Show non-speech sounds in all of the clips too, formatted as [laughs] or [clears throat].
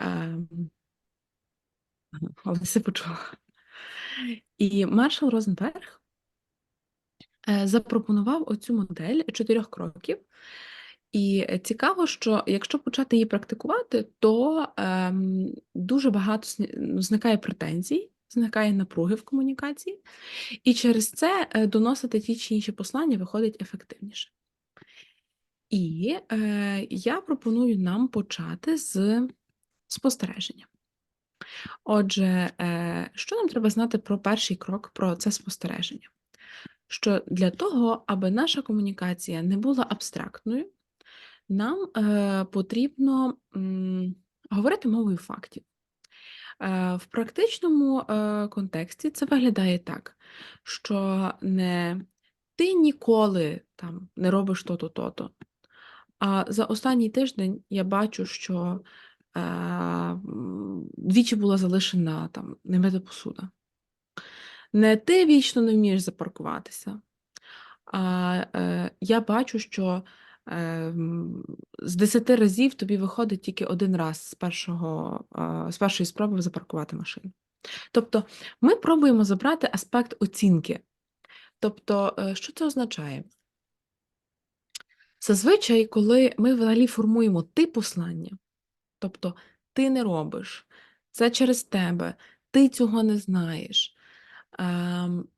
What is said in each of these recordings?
Ем, але все почула. І Маршал Розенберг е, запропонував оцю модель чотирьох кроків. І цікаво, що якщо почати її практикувати, то ем, дуже багато зникає претензій, зникає напруги в комунікації, і через це е, доносити ті чи інші послання виходить ефективніше. І е, я пропоную нам почати з спостереження. Отже, е, що нам треба знати про перший крок, про це спостереження? Що для того, аби наша комунікація не була абстрактною, нам е, потрібно говорити мовою фактів. Е, в практичному контексті це виглядає так, що не ти ніколи там не робиш то-то, то-то. А за останній тиждень я бачу, що двічі була залишена там немита посуда. Не ти вічно не вмієш запаркуватися, а е, я бачу, що е, з 10 разів тобі виходить тільки один раз з, першого, е, з першої спроби запаркувати машину. Тобто ми пробуємо забрати аспект оцінки. Тобто, е, що це означає? Зазвичай, коли ми взагалі формуємо ти послання, тобто ти не робиш, це через тебе, ти цього не знаєш, ем,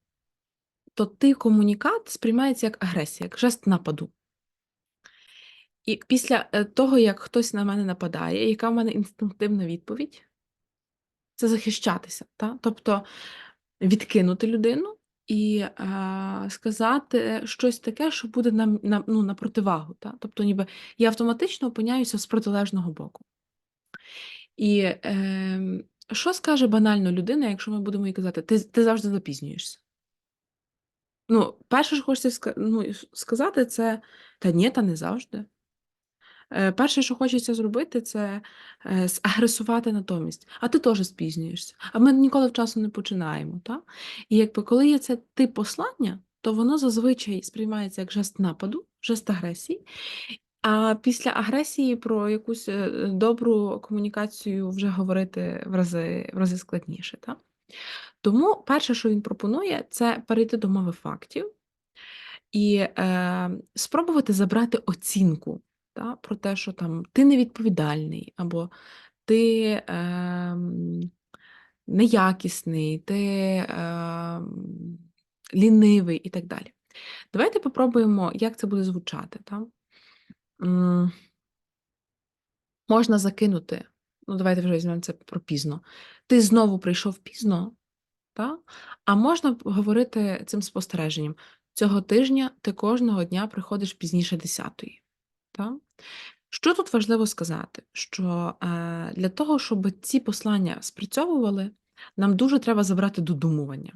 то ти комунікат сприймається як агресія, як жест нападу. І після е, того, як хтось на мене нападає, яка в мене інстинктивна відповідь? Це захищатися. Та? Тобто відкинути людину і е, сказати щось таке, що буде на, на, ну, на противагу. Та? Тобто, ніби я автоматично опиняюся з протилежного боку. І е, що скаже банально людина, якщо ми будемо їй казати, ти, ти завжди запізнюєшся? Ну, перше, що хочеться ну, сказати, це та ні, та не завжди. Е, Перше, що хочеться зробити, це е, [laughs] агресувати натомість. А ти теж спізнюєшся. А ми ніколи вчасно не починаємо. Та? І якби коли є це тип послання, то воно зазвичай сприймається як жест нападу, жест агресії. А після агресії про якусь е, добру комунікацію вже говорити в рази, в рази складніше. Та? Тому перше, що він пропонує, це перейти до мови фактів і е, спробувати забрати оцінку та, про те, що там ти невідповідальний, або ти е, неякісний, ти е, лінивий і так далі. Давайте попробуємо, як це буде звучати. Та? Можна закинути, ну давайте вже візьмемо це про пізно. Ти знову прийшов пізно, та? а можна говорити цим спостереженням. Цього тижня ти кожного дня приходиш пізніше 10-ї. Та? Що тут важливо сказати? Що е, для того, щоб ці послання спрацьовували, нам дуже треба забрати додумування.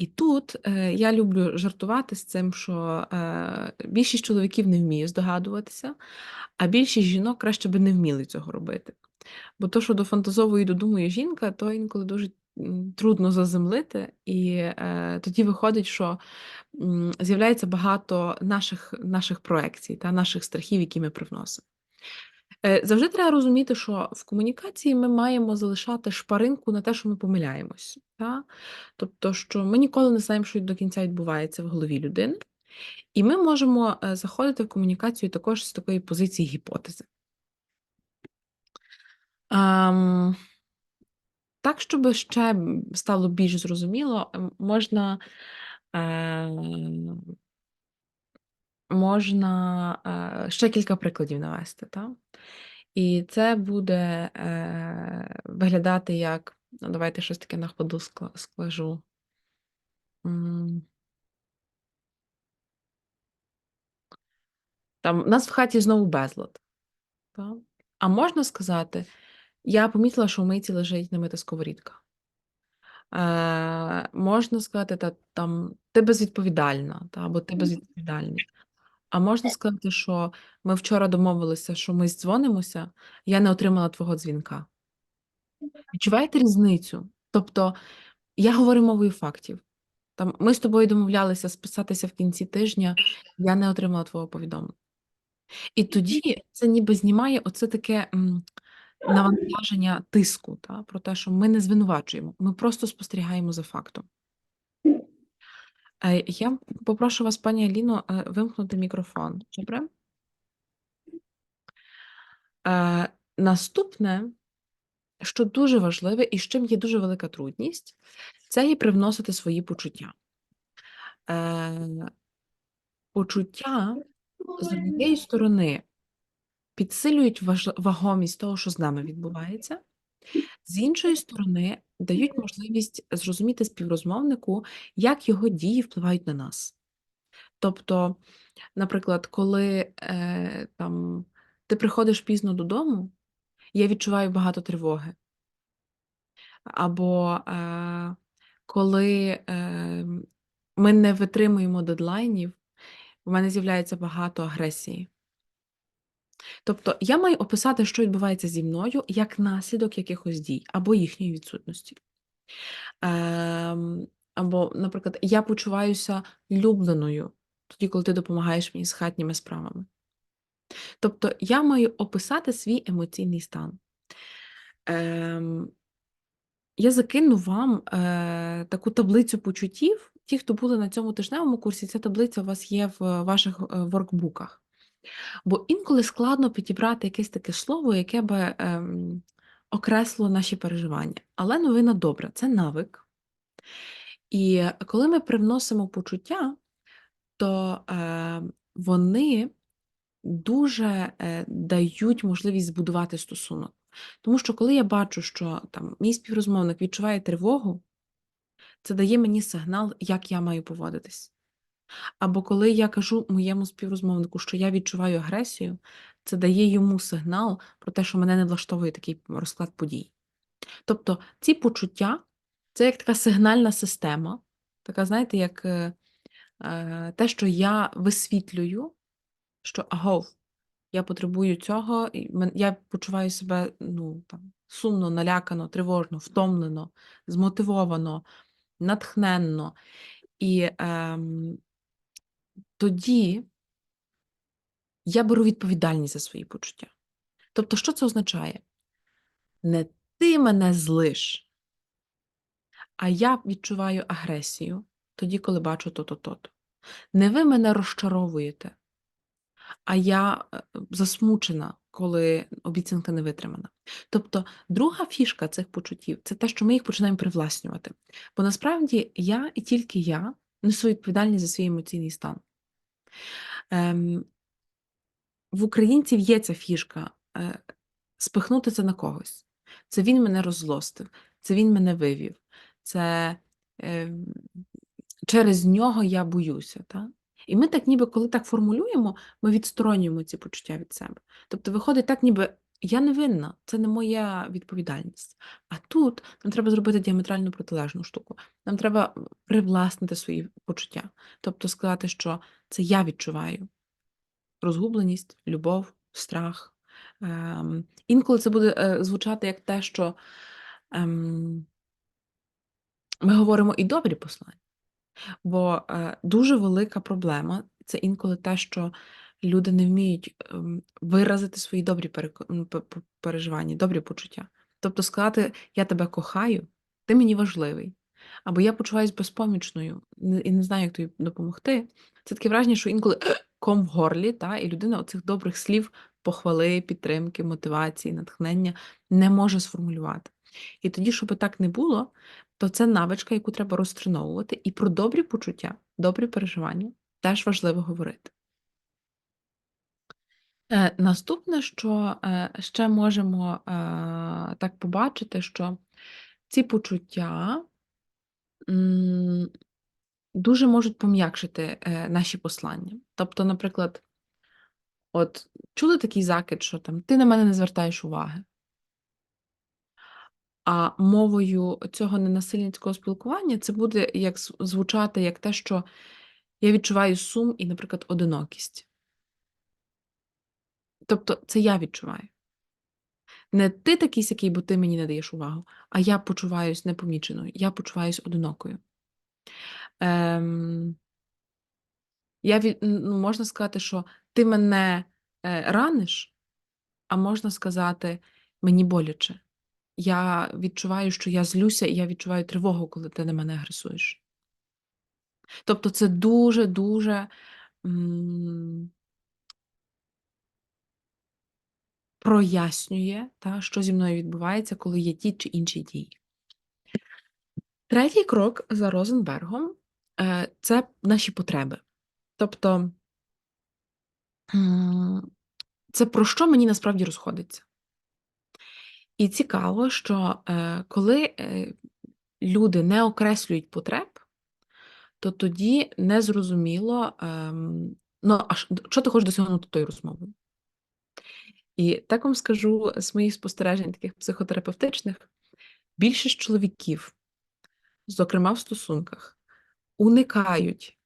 І тут е, я люблю жартувати з цим, що е, більшість чоловіків не вміє здогадуватися, а більшість жінок краще би не вміли цього робити. Бо то, що дофантазовує і додумує жінка, то інколи дуже трудно заземлити, і е, тоді виходить, що м, з'являється багато наших, наших проекцій та наших страхів, які ми привносимо. Е, Завжди треба розуміти, що в комунікації ми маємо залишати шпаринку на те, що ми помиляємось. Та? Тобто, що ми ніколи не знаємо, що до кінця відбувається в голові людини, і ми можемо е, заходити в комунікацію також з такої позиції гіпотези. Ам, Так, щоб ще стало більш зрозуміло, можна, е, можна е, ще кілька прикладів навести. Та? І це буде е, виглядати як, ну, давайте щось таке на ходу скажу. Там, у нас в хаті знову безлад. А можна сказати, я помітила, що в мийці лежить немита сковорідка. Е, можна сказати, та, там, ти безвідповідальна, та, або ти безвідповідальний. А можна сказати, що ми вчора домовилися, що ми дзвонимося, я не отримала твого дзвінка. Відчуваєте різницю? Тобто, я говорю мовою фактів. Там, ми з тобою домовлялися списатися в кінці тижня, я не отримала твого повідомлення. І тоді це ніби знімає оце таке м, навантаження тиску, та, про те, що ми не звинувачуємо, ми просто спостерігаємо за фактом. Е, Я попрошу вас, пані Аліно, е, вимкнути мікрофон. Добре? Е, Наступне, що дуже важливе і з чим є дуже велика трудність, це є привносити свої почуття. Е, Почуття з однієї сторони підсилюють важ- вагомість того, що з нами відбувається, з іншої сторони, дають можливість зрозуміти співрозмовнику, як його дії впливають на нас. Тобто, наприклад, коли е, там, ти приходиш пізно додому, я відчуваю багато тривоги. Або е, коли е, ми не витримуємо дедлайнів, у мене з'являється багато агресії. Тобто я маю описати, що відбувається зі мною як наслідок якихось дій або їхньої відсутності. Ем, або, наприклад, я почуваюся любленою тоді, коли ти допомагаєш мені з хатніми справами. Тобто я маю описати свій емоційний стан. Ем, я закину вам е, таку таблицю почуттів. Ті, хто були на цьому тижневому курсі, ця таблиця у вас є в ваших е, воркбуках. Бо інколи складно підібрати якесь таке слово, яке би ем, окреслило наші переживання. Але новина добра, це навик. І коли ми привносимо почуття, то е, вони дуже е, дають можливість збудувати стосунок. Тому що коли я бачу, що там мій співрозмовник відчуває тривогу, це дає мені сигнал, як я маю поводитись. Або коли я кажу моєму співрозмовнику, що я відчуваю агресію, це дає йому сигнал про те, що мене не влаштовує такий розклад подій. Тобто ці почуття це як така сигнальна система, така, знаєте, як е, е, те, що я висвітлюю, що агов, я потребую цього, і я почуваю себе ну, там, сумно, налякано, тривожно, втомлено, змотивовано, натхненно. І ем, тоді я беру відповідальність за свої почуття. Тобто, що це означає? Не ти мене злиш, а я відчуваю агресію тоді, коли бачу то-то, то-то. Не ви мене розчаровуєте, а я е, засмучена, коли обіцянка не витримана. Тобто, друга фішка цих почуттів це те, що ми їх починаємо привласнювати. Бо насправді я і тільки я несу відповідальність за свій емоційний стан. Ем, в українців є ця фішка е, спихнути це на когось. Це він мене роззлостив, це він мене вивів, це е, через нього я боюся. Та? І ми так, ніби коли так формулюємо, ми відсторонюємо ці почуття від себе. Тобто виходить так, ніби я не винна, це не моя відповідальність. А тут нам треба зробити діаметрально протилежну штуку. Нам треба привласнити свої почуття. Тобто сказати, що це я відчуваю розгубленість, любов, страх. Ем, інколи це буде е, звучати як те, що ем, ми говоримо і добрі послання. Бо е, дуже велика проблема це інколи те, що люди не вміють ем, виразити свої добрі переживання, добрі почуття. Тобто сказати Я тебе кохаю, ти мені важливий. Або я почуваюся безпомічною і не знаю, як тобі допомогти. Це таке враження, що інколи [clears throat] ком в горлі, та, і людина оцих добрих слів, похвали, підтримки, мотивації, натхнення не може сформулювати. І тоді, щоб так не було, то це навичка, яку треба розтреновувати. І про добрі почуття, добрі переживання теж важливо говорити. Е, Наступне, що е, ще можемо е, так побачити, що ці почуття дуже можуть пом'якшити наші послання. Тобто, наприклад, от чули такий закид, що там ти на мене не звертаєш уваги. А мовою цього ненасильницького спілкування це буде як звучати як те, що я відчуваю сум і, наприклад, одинокість. Тобто це я відчуваю. Не ти такий сякий, бо ти мені не даєш увагу, а я почуваюсь непоміченою, я почуваюсь одинокою. Ем, я від, ну, можна сказати, що ти мене е, раниш, а можна сказати, мені боляче. Я відчуваю, що я злюся, і я відчуваю тривогу, коли ти на мене агресуєш. Тобто це дуже-дуже прояснює, та, що зі мною відбувається, коли є ті чи інші дії. Третій крок за Розенбергом е, це наші потреби. Тобто це про що мені насправді розходиться. І цікаво, що е, коли е, люди не окреслюють потреб, то тоді незрозуміло, ем, ну, а що ти хочеш досягнути тою розмовою. І так вам скажу з моїх спостережень, таких психотерапевтичних, більшість чоловіків, зокрема в стосунках, уникають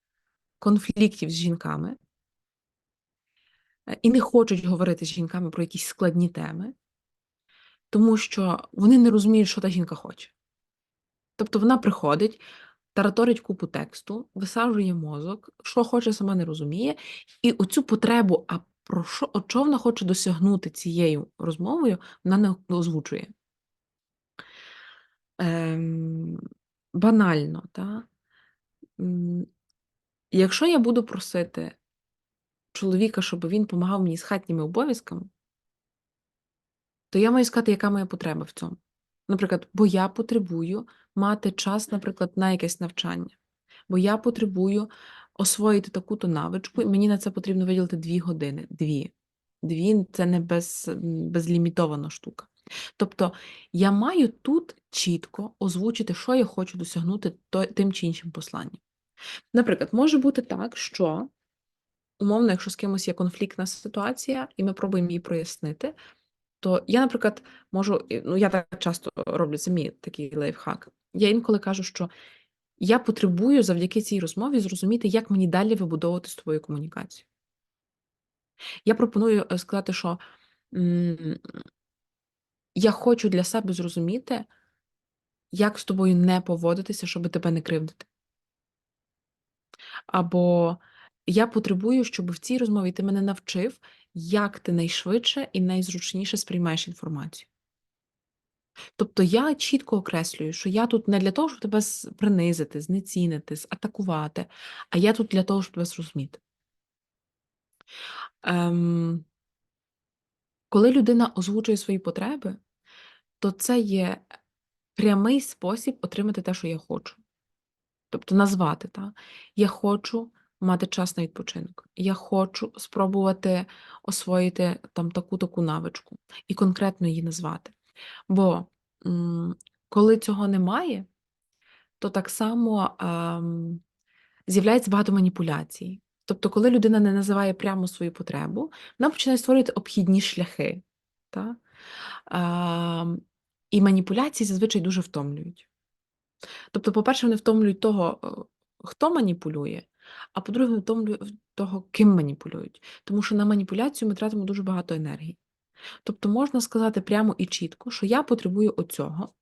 конфліктів з жінками е, і не хочуть говорити з жінками про якісь складні теми, тому що вони не розуміють, що та жінка хоче. Тобто вона приходить, тараторить купу тексту, висаджує мозок, що хоче, сама не розуміє, і оцю потребу, а про що, от що вона хоче досягнути цією розмовою, вона не озвучує. Ем, банально, та? М, Якщо я буду просити чоловіка, щоб він допомагав мені з хатніми обов'язками, то я маю сказати, яка моя потреба в цьому. Наприклад, бо я потребую мати час, наприклад, на якесь навчання, бо я потребую освоїти таку-то навичку, і мені на це потрібно виділити дві години. Дві. Дві це не без, безлімітована штука. Тобто я маю тут чітко озвучити, що я хочу досягнути тим чи іншим посланням. Наприклад, може бути так, що, умовно, якщо з кимось є конфліктна ситуація, і ми пробуємо її прояснити, то я, наприклад, можу, ну я так часто роблю, це мій такий лайфхак. Я інколи кажу, що я потребую завдяки цій розмові зрозуміти, як мені далі вибудовувати з тобою комунікацію. Я пропоную е, сказати, що я хочу для себе зрозуміти, як з тобою не поводитися, щоб тебе не кривдити. Або я потребую, щоб в цій розмові ти мене навчив, як ти найшвидше і найзручніше сприймаєш інформацію. Тобто я чітко окреслюю, що я тут не для того, щоб тебе принизити, знецінити, атакувати, а я тут для того, щоб тебе зрозуміти. Ем, Коли людина озвучує свої потреби, то це є прямий спосіб отримати те, що я хочу. Тобто назвати, так? я хочу мати час на відпочинок, я хочу спробувати освоїти там таку-таку навичку і конкретно її назвати. Бо коли цього немає, то так само ем, з'являється багато маніпуляцій. Тобто, коли людина не називає прямо свою потребу, вона починає створювати обхідні шляхи. Так? Ем, і маніпуляції зазвичай дуже втомлюють. Тобто, по-перше, вони втомлюють того, хто маніпулює, а по-друге, втомлюють того, ким маніпулюють. Тому що на маніпуляцію ми тратимо дуже багато енергії. Тобто можна сказати прямо і чітко, що я потребую оцього,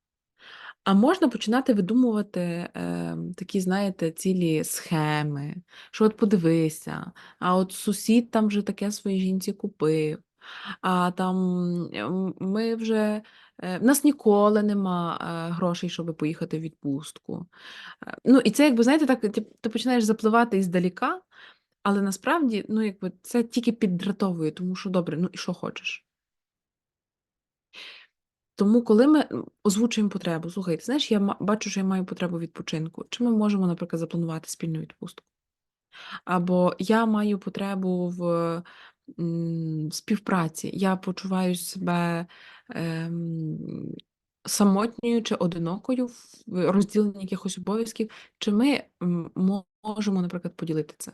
а можна починати видумувати е, такі, знаєте, цілі схеми, що от подивися, а от сусід там вже таке своїй жінці купив, а там ми вже. Е, в нас ніколи нема е, грошей, щоб поїхати в відпустку. Е, ну, і це, якби, знаєте, так ти, ти починаєш запливати іздаліка, але насправді ну, якби, це тільки піддратовує, тому що добре, ну і що хочеш. Тому, коли ми озвучуємо потребу, слухайте, знаєш, я бачу, що я маю потребу відпочинку. Чи ми можемо, наприклад, запланувати спільну відпустку? Або я маю потребу в співпраці, я почуваю себе ем, самотньою чи одинокою в розділенні якихось обов'язків, чи ми можемо, наприклад, поділити це?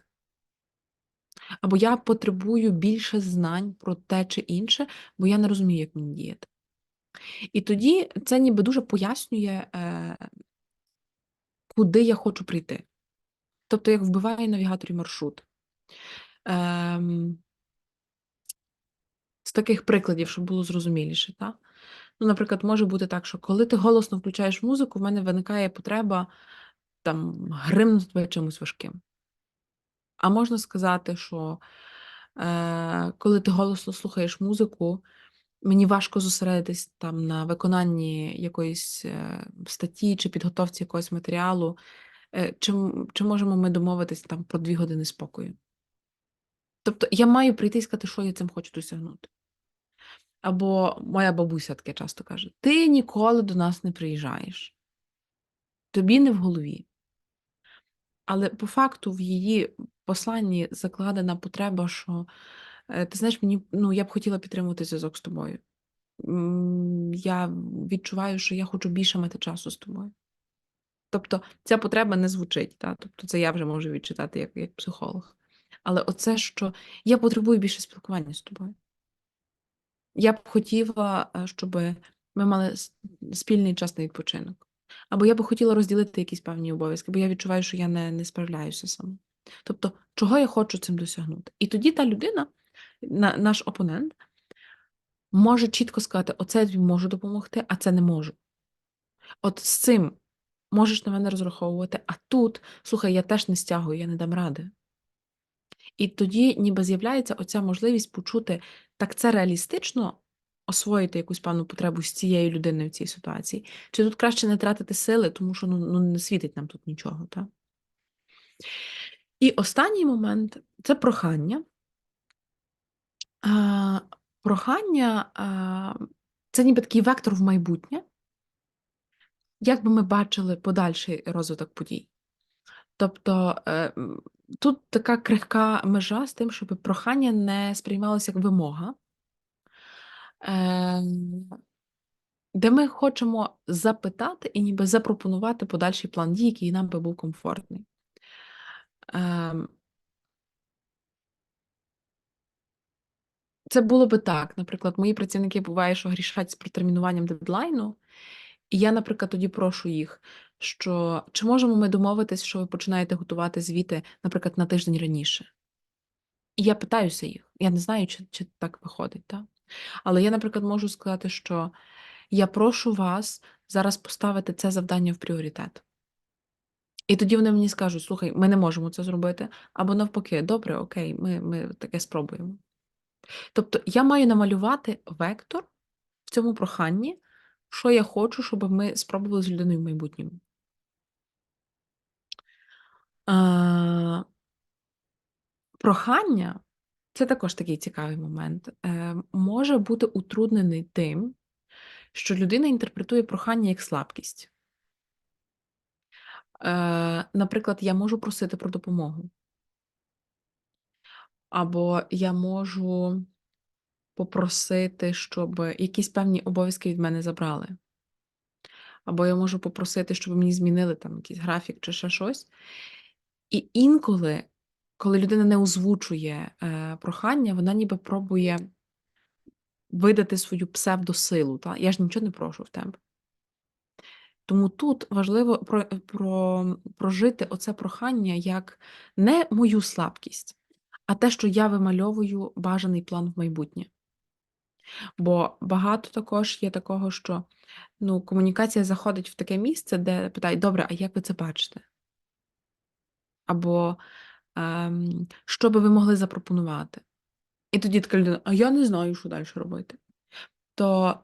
Або я потребую більше знань про те чи інше, бо я не розумію, як мені діяти. І тоді це ніби дуже пояснює, е, куди я хочу прийти. Тобто, як вбиває навігаторі маршрут. Ем, З таких прикладів, щоб було зрозуміліше. Так? Ну, Наприклад, може бути так, що коли ти голосно включаєш музику, в мене виникає потреба там, гримнути чимось важким. А можна сказати, що е, коли ти голосно слухаєш музику, мені важко зосередитись там на виконанні якоїсь е, статті чи підготовці якогось матеріалу, е, чи, чи можемо ми домовитись там про дві години спокою? Тобто я маю прийти і сказати, що я цим хочу досягнути. Або моя бабуся таке часто каже: ти ніколи до нас не приїжджаєш, тобі не в голові. Але по факту в її посланні закладена потреба, що ти знаєш, мені ну я б хотіла підтримувати зв'язок з тобою. Я відчуваю, що я хочу більше мати часу з тобою. Тобто ця потреба не звучить, та? тобто це я вже можу відчитати як, як психолог. Але оце, що я потребую більше спілкування з тобою. Я б хотіла, щоб ми мали спільний час на відпочинок. Або я би хотіла розділити якісь певні обов'язки, бо я відчуваю, що я не, не справляюся сама. Тобто, чого я хочу цим досягнути? І тоді та людина, на, наш опонент, може чітко сказати: оце я можу допомогти, а це не можу. От з цим можеш на мене розраховувати, а тут, слухай, я теж не стягую, я не дам ради. І тоді ніби з'являється оця можливість почути, так це реалістично освоїти якусь певну потребу з цією людиною в цій ситуації. Чи тут краще не тратити сили, тому що ну, ну не світить нам тут нічого. Так? І останній момент це прохання. Прохання це ніби такий вектор в майбутнє, як би ми бачили подальший розвиток подій. Тобто е, тут така крихка межа з тим, щоб прохання не сприймалося як вимога, е, де ми хочемо запитати і ніби запропонувати подальший план дій, який нам би був комфортний. Це було би так. Наприклад, мої працівники буває, що грішать з протермінуванням дедлайну, і я, наприклад, тоді прошу їх, що чи можемо ми домовитись, що ви починаєте готувати звіти, наприклад, на тиждень раніше. І я питаюся їх. Я не знаю, чи, чи так виходить, так? Але я, наприклад, можу сказати, що я прошу вас зараз поставити це завдання в пріоритет. І тоді вони мені скажуть: слухай, ми не можемо це зробити, або навпаки, добре, окей, ми, ми таке спробуємо. Тобто я маю намалювати вектор в цьому проханні, що я хочу, щоб ми спробували з людиною в майбутньому. А, Прохання це також такий цікавий момент. Е, Може бути утруднений тим, що людина інтерпретує прохання як слабкість. Е, Наприклад, я можу просити про допомогу. Або я можу попросити, щоб якісь певні обов'язки від мене забрали. Або я можу попросити, щоб мені змінили там якийсь графік чи ще щось. І інколи, коли людина не озвучує е, прохання, вона ніби пробує видати свою псевдосилу. Та? Я ж нічого не прошу в тебе. Тому тут важливо про, про, прожити оце прохання як не мою слабкість, а те, що я вимальовую бажаний план в майбутнє. Бо багато також є такого, що ну, комунікація заходить в таке місце, де питають, добре, а як ви це бачите? Або ем, що би ви могли запропонувати? І тоді така людина, а я не знаю, що далі робити. То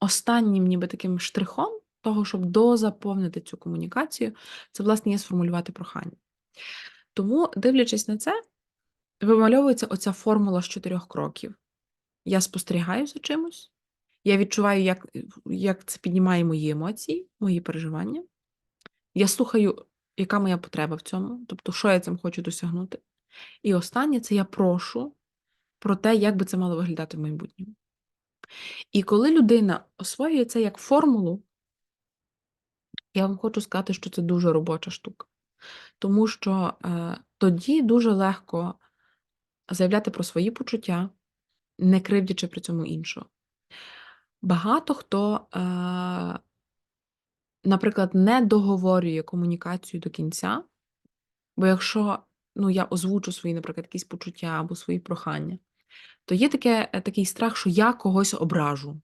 останнім ніби таким штрихом того, щоб дозаповнити цю комунікацію, це, власне, є сформулювати прохання. Тому, дивлячись на це, вимальовується оця формула з чотирьох кроків. Я спостерігаю за чимось, я відчуваю, як, як це піднімає мої емоції, мої переживання. Я слухаю, яка моя потреба в цьому, тобто, що я цим хочу досягнути. І останнє це я прошу про те, як би це мало виглядати в майбутньому. І коли людина освоює це як формулу, я вам хочу сказати, що це дуже робоча штука. Тому що е, тоді дуже легко заявляти про свої почуття, не кривдячи при цьому іншого. Багато хто, е, наприклад, не договорює комунікацію до кінця, бо якщо ну, я озвучу свої, наприклад, якісь почуття або свої прохання, то є таке, е, такий страх, що я когось ображу.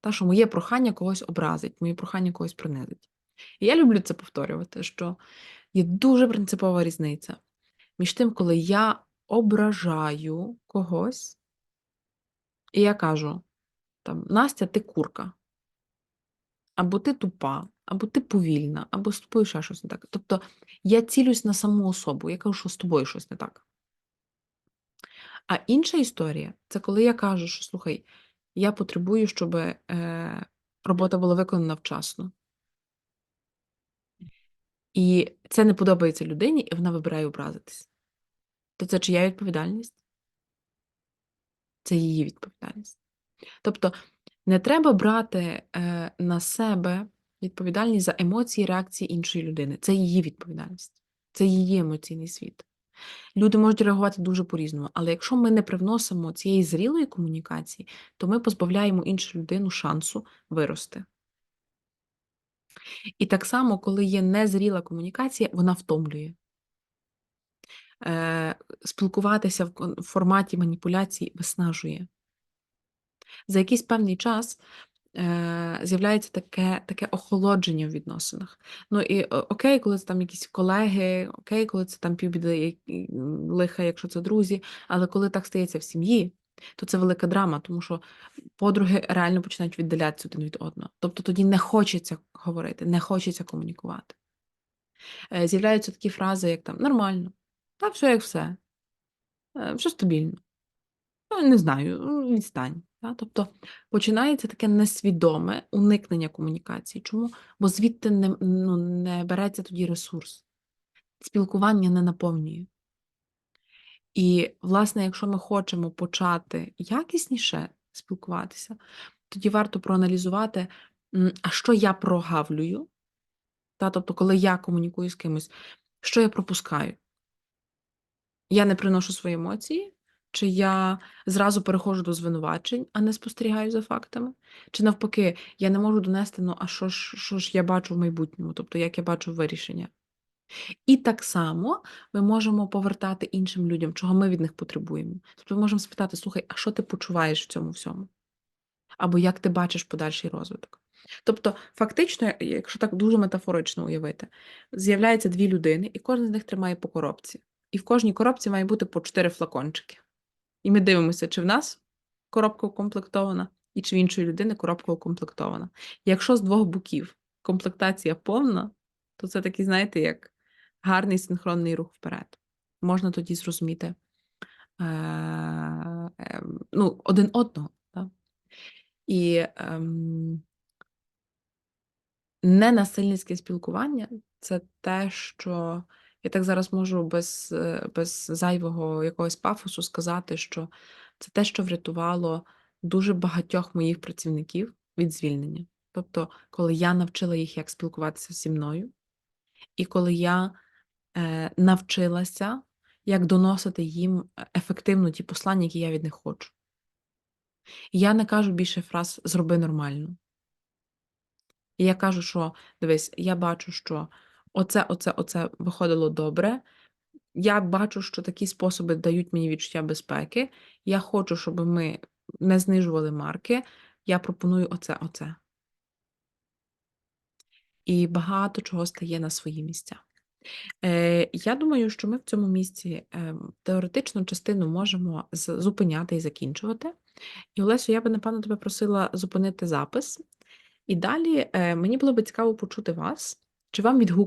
Та, що моє прохання когось образить, моє прохання когось принизить. І я люблю це повторювати, що є дуже принципова різниця між тим, коли я ображаю когось, І я кажу: там, Настя, ти курка, або ти тупа, або ти повільна, або з тобою ще щось не так. Тобто я цілюсь на саму особу, я кажу, що з тобою щось не так. А інша історія це коли я кажу, що слухай, я потребую, щоб е, робота була виконана вчасно. І це не подобається людині, і вона вибирає образитись. То це чия відповідальність? Це її відповідальність. Тобто не треба брати е, на себе відповідальність за емоції, реакції іншої людини. Це її відповідальність, це її емоційний світ. Люди можуть реагувати дуже по-різному, але якщо ми не привносимо цієї зрілої комунікації, то ми позбавляємо іншу людину шансу вирости. І так само, коли є незріла комунікація, вона втомлює. Е, Спілкуватися в форматі маніпуляцій виснажує. За якийсь певний час е, з'являється таке, таке охолодження в відносинах. Ну і окей, коли це там якісь колеги, окей, коли це там півбіди лиха, якщо це друзі, але коли так стається в сім'ї, то це велика драма, тому що подруги реально починають віддалятися один від одного. Тобто тоді не хочеться говорити, не хочеться комунікувати. Е, З'являються такі фрази, як там нормально, та все як все, е, все стабільно. Ну, не знаю, ну, відстань. Та? Тобто починається таке несвідоме уникнення комунікації. Чому? Бо звідти не, ну, не береться тоді ресурс. Спілкування не наповнює. І, власне, якщо ми хочемо почати якісніше спілкуватися, тоді варто проаналізувати, а що я прогавлюю, та? тобто, коли я комунікую з кимось, що я пропускаю? Я не приношу свої емоції, чи я зразу переходжу до звинувачень, а не спостерігаю за фактами? Чи навпаки, я не можу донести, ну а що ж, що ж я бачу в майбутньому, тобто як я бачу вирішення? І так само ми можемо повертати іншим людям, чого ми від них потребуємо. Тобто ми можемо спитати: слухай, а що ти почуваєш в цьому всьому? Або як ти бачиш подальший розвиток? Тобто, фактично, якщо так дуже метафорично уявити, з'являються дві людини, і кожен з них тримає по коробці. І в кожній коробці має бути по чотири флакончики. І ми дивимося, чи в нас коробка укомплектована, і чи в іншої людини коробка укомплектована. Якщо з двох боків комплектація повна, то це такий, знаєте, як гарний синхронний рух вперед. Можна тоді зрозуміти е, е, ну, один одного. Так? І ем, ненасильницьке спілкування це те, що я так зараз можу без, е, без зайвого якогось пафосу сказати, що це те, що врятувало дуже багатьох моїх працівників від звільнення. Тобто, коли я навчила їх, як спілкуватися зі мною, і коли я е, навчилася, як доносити їм ефективно ті послання, які я від них хочу. Я не кажу більше фраз зроби нормально. І я кажу, що дивись, я бачу, що оце, оце, оце виходило добре. Я бачу, що такі способи дають мені відчуття безпеки. Я хочу, щоб ми не знижували марки. Я пропоную оце, оце. І багато чого стає на свої місця. Е, я думаю, що ми в цьому місці е, теоретичну частину можемо зупиняти і закінчувати. І, Олесю, я би, напевно, тебе просила зупинити запис. І далі е, мені було би цікаво почути вас, чи вам відгукується